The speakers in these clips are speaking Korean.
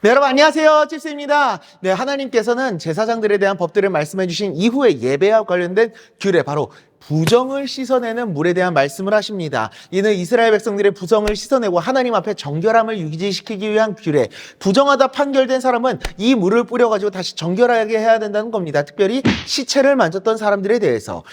네, 여러분 안녕하세요. 찝스입니다. 네, 하나님께서는 제사장들에 대한 법들을 말씀해 주신 이후에 예배와 관련된 규례 바로 부정을 씻어내는 물에 대한 말씀을 하십니다. 이는 이스라엘 백성들의 부정을 씻어내고 하나님 앞에 정결함을 유지시키기 위한 규례. 부정하다 판결된 사람은 이 물을 뿌려가지고 다시 정결하게 해야 된다는 겁니다. 특별히 시체를 만졌던 사람들에 대해서.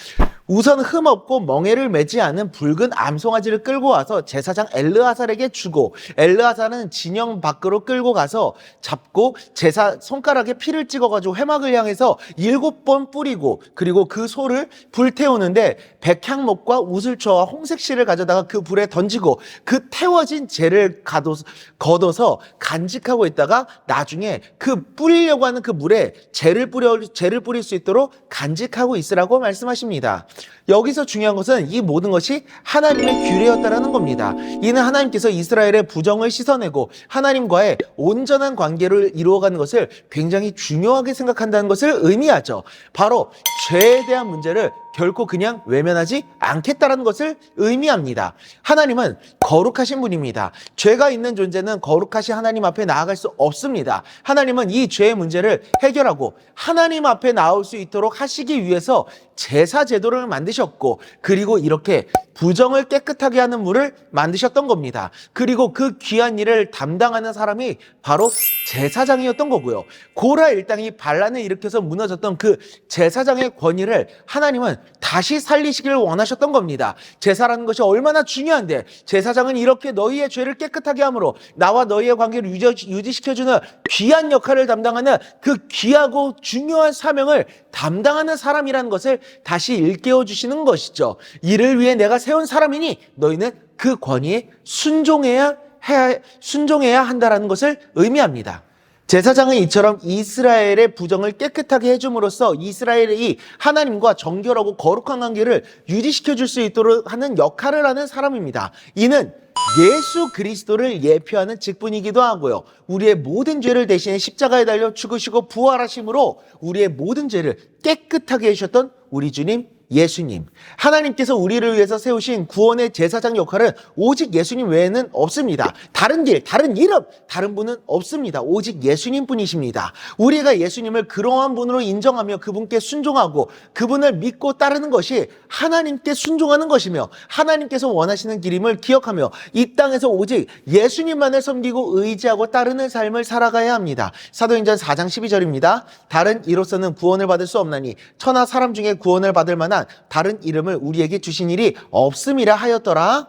우선 흠없고 멍에를 매지 않은 붉은 암송아지를 끌고 와서 제사장 엘르아살에게 주고 엘르아살은 진영 밖으로 끌고 가서 잡고 제사 손가락에 피를 찍어가지고 회막을 향해서 일곱 번 뿌리고 그리고 그 소를 불태우는데 백향목과 우슬초와 홍색실을 가져다가 그 불에 던지고 그 태워진 재를 가둬, 걷어서 간직하고 있다가 나중에 그 뿌리려고 하는 그 물에 재를 뿌려 재를 뿌릴 수 있도록 간직하고 있으라고 말씀하십니다. 여기서 중요한 것은 이 모든 것이 하나님의 규례였다라는 겁니다. 이는 하나님께서 이스라엘의 부정을 씻어내고 하나님과의 온전한 관계를 이루어가는 것을 굉장히 중요하게 생각한다는 것을 의미하죠. 바로 죄에 대한 문제를 결코 그냥 외면하지 않겠다라는 것을 의미합니다. 하나님은 거룩하신 분입니다. 죄가 있는 존재는 거룩하신 하나님 앞에 나아갈 수 없습니다. 하나님은 이 죄의 문제를 해결하고 하나님 앞에 나올 수 있도록 하시기 위해서 제사 제도를 만드셨고 그리고 이렇게 부정을 깨끗하게 하는 물을 만드셨던 겁니다. 그리고 그 귀한 일을 담당하는 사람이 바로 제사장이었던 거고요. 고라 일당이 반란을 일으켜서 무너졌던 그 제사장의 권위를 하나님은 다시 살리시기를 원하셨던 겁니다. 제사라는 것이 얼마나 중요한데 제사장은 이렇게 너희의 죄를 깨끗하게 함으로 나와 너희의 관계를 유지, 유지시켜주는 귀한 역할을 담당하는 그 귀하고 중요한 사명을 담당하는 사람이라는 것을 다시 일깨워 주시는 것이죠. 이를 위해 내가 세운 사람이니 너희는 그 권위에 순종해야 해야, 순종해야 한다라는 것을 의미합니다. 제사장은 이처럼 이스라엘의 부정을 깨끗하게 해줌으로써 이스라엘이 하나님과 정결하고 거룩한 관계를 유지시켜 줄 수 있도록 하는 역할을 하는 사람입니다. 이는 예수 그리스도를 예표하는 직분이기도 하고요. 우리의 모든 죄를 대신해 십자가에 달려 죽으시고 부활하심으로 우리의 모든 죄를 깨끗하게 해주셨던 우리 주님 예수님. 하나님께서 우리를 위해서 세우신 구원의 제사장 역할은 오직 예수님 외에는 없습니다. 다른 길, 다른 이름, 다른 분은 없습니다. 오직 예수님 뿐이십니다. 우리가 예수님을 그러한 분으로 인정하며 그분께 순종하고 그분을 믿고 따르는 것이 하나님께 순종하는 것이며 하나님께서 원하시는 길임을 기억하며 이 땅에서 오직 예수님만을 섬기고 의지하고 따르는 삶을 살아가야 합니다. 사도행전 4장 12절입니다. 다른 이로서는 구원을 받을 수 없나니 천하 사람 중에 구원을 받을 만한 다른 이름을 우리에게 주신 일이 없음이라 하였더라.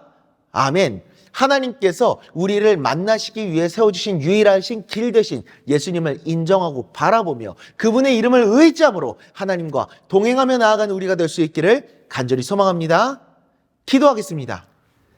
아멘. 하나님께서 우리를 만나시기 위해 세워주신 유일하신 길 대신 예수님을 인정하고 바라보며 그분의 이름을 의지함으로 하나님과 동행하며 나아가는 우리가 될 수 있기를 간절히 소망합니다. 기도하겠습니다.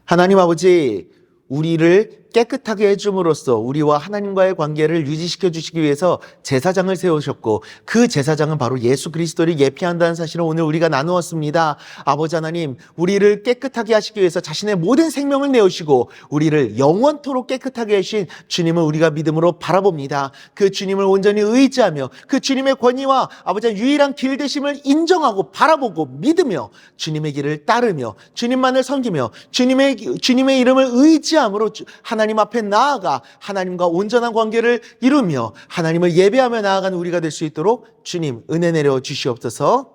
하나님 아버지, 우리를 깨끗하게 해줌으로써 우리와 하나님과의 관계를 유지시켜 주시기 위해서 제사장을 세우셨고 그 제사장은 바로 예수 그리스도를 예피한다는 사실을 오늘 우리가 나누었습니다. 아버지 하나님, 우리를 깨끗하게 하시기 위해서 자신의 모든 생명을 내오시고 우리를 영원토록 깨끗하게 하신 주님을 우리가 믿음으로 바라봅니다. 그 주님을 온전히 의지하며 그 주님의 권위와 아버지 유일한 길 되심을 인정하고 바라보고 믿으며 주님의 길을 따르며 주님만을 섬기며 주님의 주님의 이름을 의지함으로 주- 하나님 앞에 나아가 하나님과 온전한 관계를 이루며 하나님을 예배하며 나아가는 우리가 될 수 있도록 주님 은혜 내려 주시옵소서.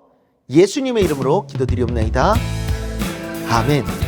예수님의 이름으로 기도드리옵나이다. 아멘.